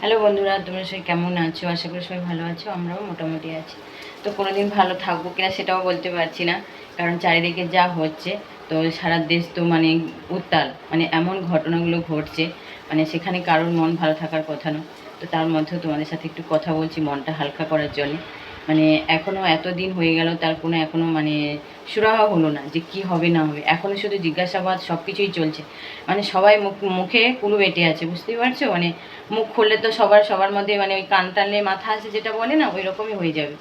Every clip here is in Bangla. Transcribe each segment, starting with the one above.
হ্যালো বন্ধুরা, তোমরা সবাই কেমন আছো? আশা করি সবাই ভালো আছো, আমরাও মোটামুটি আছি। তো কোনো দিন ভালো থাকব কিনা সেটাও বলতে পারছি না, কারণ চারিদিকে যা হচ্ছে, তো সারা দেশ তো মানে উত্তাল মানে এমন ঘটনাগুলো ঘটছে মানে সেখানে কারোর মন ভালো থাকার কথা না তো তার মধ্যেও তোমাদের সাথে একটু কথা বলছি, মনটা হালকা করার জন্য। মানে এখনও এতদিন হয়ে গেল, তার কোনো এখনও মানে সুরাহা হলো না যে কি হবে না হবে। এখনও শুধু জিজ্ঞাসাবাদ সব কিছুই চলছে। মানে সবাই মুখ, মুখে কুলু বেটে আছে, বুঝতেই পারছ? মানে মুখ খুললে তো সবার সবার মধ্যে মানে ওই কান টানলে মাথা আছে যেটা বলে না, ওই রকমই হয়ে যাবে।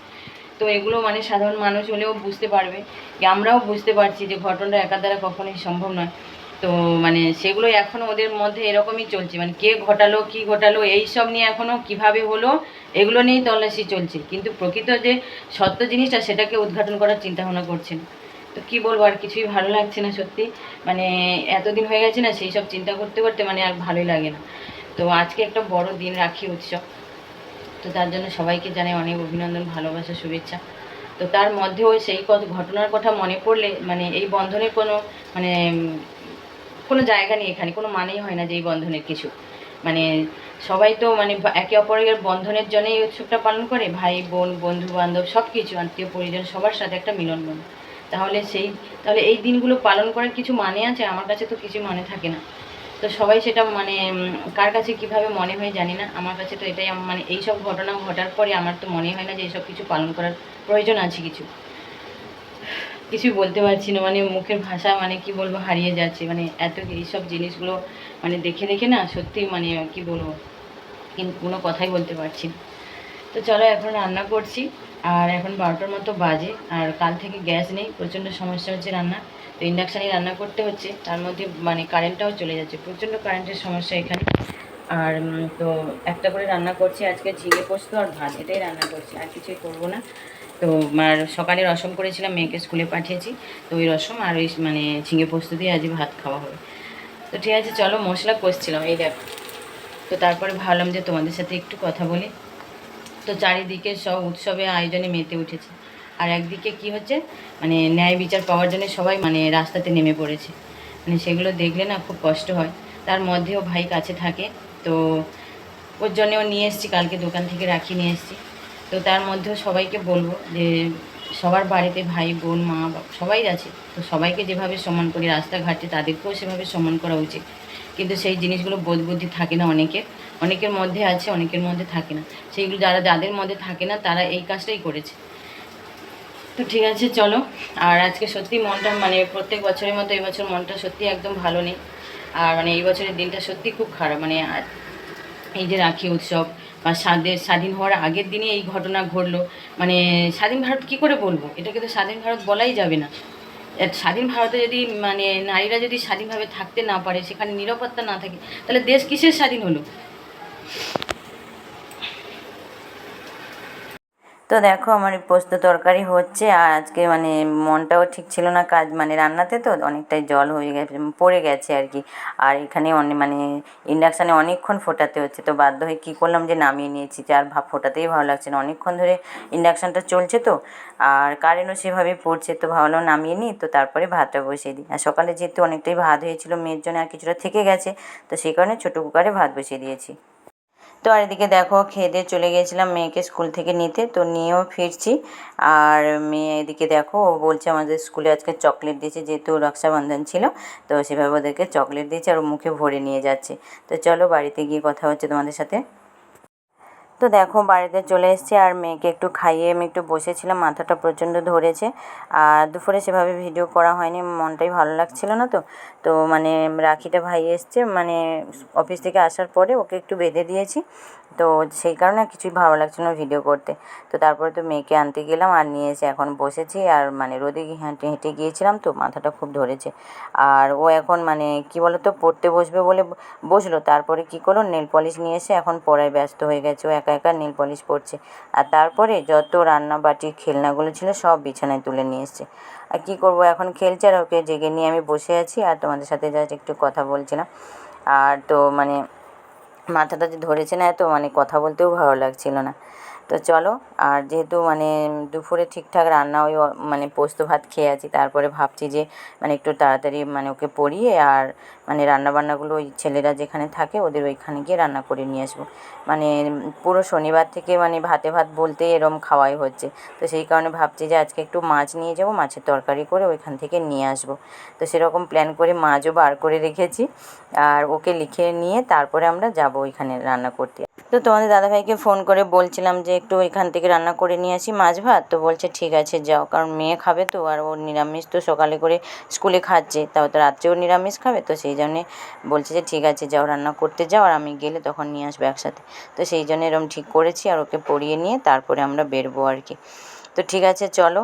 তো এগুলো মানে সাধারণ মানুষ হলেও বুঝতে পারবে। আমরাও বুঝতে পারছি যে ঘটনাটা একা দ্বারা কখনোই সম্ভব নয়। তো মানে সেগুলো এখনও ওদের মধ্যে এরকমই চলছে। মানে কে ঘটালো, কি ঘটালো, এই সব নিয়ে এখনও কীভাবে হলো, এগুলো নিয়েই তল্লাশি চলছে। কিন্তু প্রকৃত যে সত্য জিনিসটা, সেটাকে উদ্ঘাটন করার চিন্তা ভাবনা করছেন। তো কী বলব, আর কিছুই ভালো লাগছে না সত্যি। মানে এতদিন হয়ে গেছে না, সেই সব চিন্তা করতে করতে মানে আর ভালোই লাগে না। তো আজকে একটা বড় দিন রাখি উৎসব। তো তার জন্য সবাইকে জানাই অনেক অভিনন্দন, ভালোবাসা, শুভেচ্ছা। তো তার মধ্যেও সেই ঘটনার কথা মনে পড়লে মানে এই বন্ধনের কোনো মানে কোনো জায়গা নেই এখানে, কোনো মানেই হয় না যে এই বন্ধনের কিছু। মানে সবাই তো মানে একে অপরের বন্ধনের জন্য এই উৎসবটা পালন করে, ভাই, বোন বন্ধু বান্ধব সব কিছু আত্মীয়, পরিজন, সবার সাথে একটা মিলন মন তাহলে সেই, তাহলে এই দিনগুলো পালন করার কিছু মানে আছে? আমার কাছে তো কিছু মানে থাকে না। তো সবাই সেটা মানে কার কাছে কীভাবে মনে হয় জানি না। আমার কাছে তো এটাই মানে এই সব ঘটনা ঘটার পরে আমার তো মনে হয় না যে এইসব কিছু পালন করার প্রয়োজন আছে কিছু। কিছুই বলতে পারছি না মানে মুখের ভাষা মানে কি বলব, হারিয়ে যাচ্ছে। মানে এত এইসব জিনিসগুলো মানে দেখে দেখে না সত্যি মানে কি বলব, কিন্তু কোনো কথাই বলতে পারছি না। তো চলো এখন রান্না করছি, আর এখন বারোটার মতো বাজে, আর কাল থেকে গ্যাস নেই, প্রচণ্ড সমস্যা হচ্ছে রান্না তো ইন্ডাকশানে রান্না করতে হচ্ছে, তার মধ্যে মানে কারেন্টটাও চলে যাচ্ছে, প্রচণ্ড কারেন্টের সমস্যা এখানে। আর তো একটা করে রান্না করছি, আজকে ঝিঙে পোস্ত আর ভাত, এটাই রান্না করছি, আর কিছুই করব না। তো আর সকালে রসম করেছিলাম, মেয়েকে স্কুলে পাঠিয়েছি। তো ওই রসম আর ওই মানে ঝিঙে পোস্ত দিয়ে আজ ভাত খাওয়া হবে। তো ঠিক আছে, চলো মশলা কষছিলাম, এই দেখো। তো তারপরে ভাবলাম যে তোমাদের সাথে একটু কথা বলি। তো চারিদিকে সব উৎসবে আয়োজনে মেতে উঠেছে। আর একদিকে কি হচ্ছে মানে ন্যায় বিচার পাওয়ার জন্য সবাই মানে রাস্তাতে নেমে পড়েছে। মানে সেগুলো দেখলে না খুব কষ্ট হয়। তার মধ্যেও ভাই কাছে থাকে, তো ওর জন্যও নিয়ে এসেছি, কালকে দোকান থেকে রাখি নিয়ে এসেছি। তো তার মধ্যেও সবাইকে বলব যে সবার বাড়িতে ভাই, বোন, মা সবাই আছে। তো সবাইকে যেভাবে সম্মান করি, রাস্তাঘাটে তাদেরকেও সেভাবে সম্মান করা উচিত। কিন্তু সেই জিনিসগুলো বোধ বুদ্ধি থাকে না অনেকের। অনেকের মধ্যে আছে, অনেকের মধ্যে থাকে না। সেইগুলো যারা, যাদের মধ্যে থাকে না, তারা এই কাজটাই করেছে। তো ঠিক আছে, চলো। আর আজকে সত্যি মনটা মানে প্রত্যেক বছরের মতো এই বছর মনটা সত্যি একদম ভালো নেই। আর মানে এই বছরের দিনটা সত্যি খুব খারাপ। মানে এই যে রাখি উৎসব বা স্বাধীন হওয়ার আগের দিনে এই ঘটনা ঘটলো। মানে স্বাধীন ভারত কি করে বলব? এটাকে তো স্বাধীন ভারত বলাই যাবে না। স্বাধীন ভারতে যদি মানে নারীরা যদি স্বাধীনভাবে থাকতে না পারে, সেখানে নিরাপত্তা না থাকে, তাহলে দেশ কিসের স্বাধীন হলো? তো দেখো আমার পোস্ত তরকারি হচ্ছে, আর আজকে মানে মনটাও ঠিক ছিল না কাজ মানে রান্নাতে তো অনেকটাই জল হয়ে গেছে, পড়ে গেছে আর কি। আর এখানে অনেক মানে ইন্ডাকশানে অনেকক্ষণ ফোটাতে হচ্ছে, তো বাধ্য হয়ে কী করলাম যে নামিয়ে নিয়েছি, যে আর ভাব ফোটাতেই ভালো লাগছে না। অনেকক্ষণ ধরে ইন্ডাকশানটা চলছে তো, আর কারেন্টও সেভাবে পড়ছে, তো ভাবলাম নামিয়ে নিই, তো তারপরে ভাতটা বসিয়ে দিই। আর সকালে যেহেতু অনেকটাই ভাত হয়েছিল, মেয়ের জন্য আর কিছুটা থেকে গেছে, তো সেই কারণে ছোটো কুকারে ভাত বসিয়ে দিয়েছি। তো আর এদিকে দেখো খেয়ে দিয়ে চলে গিয়েছিলাম মেয়েকে স্কুল থেকে নিতে, তো নিয়েও ফিরছি। আর মেয়ে এদিকে দেখো, ও বলছে আমাদের স্কুলে আজকে চকলেট দিয়েছে, যেহেতু রক্ষাবন্ধন ছিল, তো সেভাবে ওদেরকে চকলেট দিয়েছে আর মুখে ভরে নিয়ে যাচ্ছে। তো চলো বাড়িতে গিয়ে কথা হচ্ছে তোমাদের সাথে। তো দেখো বাড়িতে চলে এসেছি আর মেয়েকে একটু খাইয়ে আমি একটু বসেছিলাম, মাথাটা প্রচণ্ড ধরেছে। আর দুপুরে সেভাবে ভিডিও করা হয়নি, মনটাই ভালো লাগছিল না তো। তো মানে রাখিটা ভাই এসছে মানে অফিস থেকে আসার পরে ওকে একটু বেঁধে দিয়েছি। তো সেই কারণে কিছুই ভালো লাগছিল না ভিডিও করতে। তো তারপরে তো মেয়েকে আনতে গেলাম আর নিয়ে এসে এখন বসেছি আর মানে রোদে হেঁটে হেঁটে গিয়েছিলাম তো মাথাটা খুব ধরেছে। আর ও এখন মানে কি বলো তো পড়তে বসবে বলে বসল, তারপরে কি করল নেল পলিশ নিয়ে এসে এখন পড়ায় ব্যস্ত হয়ে গেছে। ও একা একা নেল পলিশ পড়ছে। আর তারপরে যত রান্না বাটির খেলনাগুলো ছিল সব বিছানায় তুলে নিয়ে এসছে। আর কী করব এখন খেলছে আর ওকে জেগে নিয়ে আমি বসে আছি আর তোমাদের সাথে জাস্ট একটু কথা বলছিলাম। আর তো মানে মাথাটা যে ধরেছে না এত মানে কথা বলতেও ভালো লাগছিল না। তো চলো, আর যেহেতু মানে দুপুরে ঠিকঠাক রান্না ওই মানে পোস্ত ভাত খেয়ে আছি, তারপরে ভাবছি যে মানে একটু তাড়াতাড়ি মানে ওকে পড়িয়ে আর মানে রান্নাবান্নাগুলো ওই ছেলেরা যেখানে থাকে ওদের ওইখানে গিয়ে রান্না করে নিয়ে আসব। মানে পুরো শনিবার থেকে মানে ভাতে ভাত বলতে এরম খাওয়াই হচ্ছে। তো সেই কারণে ভাবছি যে আজকে একটু মাছ নিয়ে যাব, মাছের তরকারি করে ওইখান থেকে নিয়ে আসব। তো সেরকম প্ল্যান করে মাছও বার করে রেখেছি, আর ওকে লিখে নিয়ে তারপরে আমরা যাব ওইখানে রান্না করতে। তো তোমাদের দাদাভাইকে ফোন করে বলছিলাম যে একটু এখান থেকে রান্না করে নিয়ে আসি মাছ ভাত, তো বলছে ঠিক আছে যাও, কারণ মেয়ে খাবে তো আর ওর নিরামিষ তো সকালে করে স্কুলে খাচ্ছে, তাও তো রাত্রেও নিরামিষ খাবে, তো সেই জন্যে বলছে যে ঠিক আছে যাও রান্না করতে যাও, আর আমি গেলে তখন নিয়ে আসব একসাথে। তো সেই জন্য এরকম ঠিক করেছি, আর ওকে পড়িয়ে নিয়ে তারপরে আমরা বেরবো আর কি। তো ঠিক আছে চলো,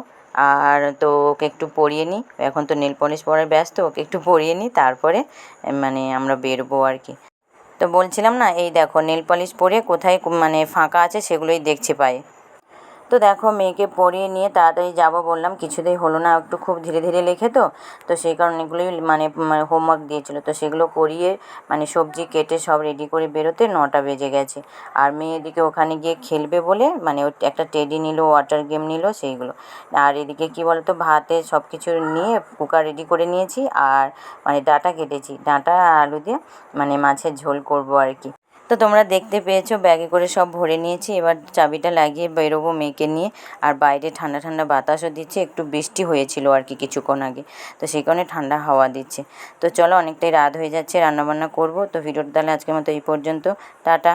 আর তো ওকে একটু পরিয়ে নিই, এখন তো নীল পলিশ পরার ব্যস্ত, ওকে একটু পরিয়ে নিই, তারপরে মানে আমরা বেরবো আর কি। তো বলছিলাম না, এই দেখো নেল পলিশ পরে কোথায় মানে ফাঁকা আছে সেগুলোই দেখছি পাই তো দেখো মেয়েকে পড়িয়ে নিয়ে তাড়াতাড়ি যাব বললাম, কিছুতেই হলো না, একটু খুব ধীরে ধীরে লেখে তো তো সেই কারণে এগুলোই মানে মানে হোমওয়ার্ক দিয়েছিলো। তো সেগুলো করিয়ে মানে সবজি কেটে সব রেডি করে বেরোতে নটা বেজে গেছে। আর মেয়ে এদিকে ওখানে গিয়ে খেলবে বলে মানে একটা টেডি নিল ওয়াটার গেম নিল, সেইগুলো। আর এদিকে কী বলতো, ভাতে সব কিছু নিয়ে কুকার রেডি করে নিয়েছি, আর মানে ডাঁটা কেটেছি। ডাঁটা আলু দিয়ে মানে মাছের ঝোল করব আর কি। তো তোমরা দেখতে পেয়েছ, ব্যাগে করে সব ভরে নিয়েছি। এবার চাবিটা লাগিয়ে বেরোবো মেয়েকে নিয়ে। আর বাইরে ঠান্ডা ঠান্ডা বাতাসও দিচ্ছে, একটু বৃষ্টি হয়েছিল আর কি কিছুক্ষণ আগে। তো সেই কারণে ঠান্ডা হাওয়া দিচ্ছে। তো চলো, অনেকটাই রাত হয়ে যাচ্ছে, রান্নাবান্না করব। তো ভিডিওটা তাহলে আজকের মতো এই পর্যন্ত। টাটা।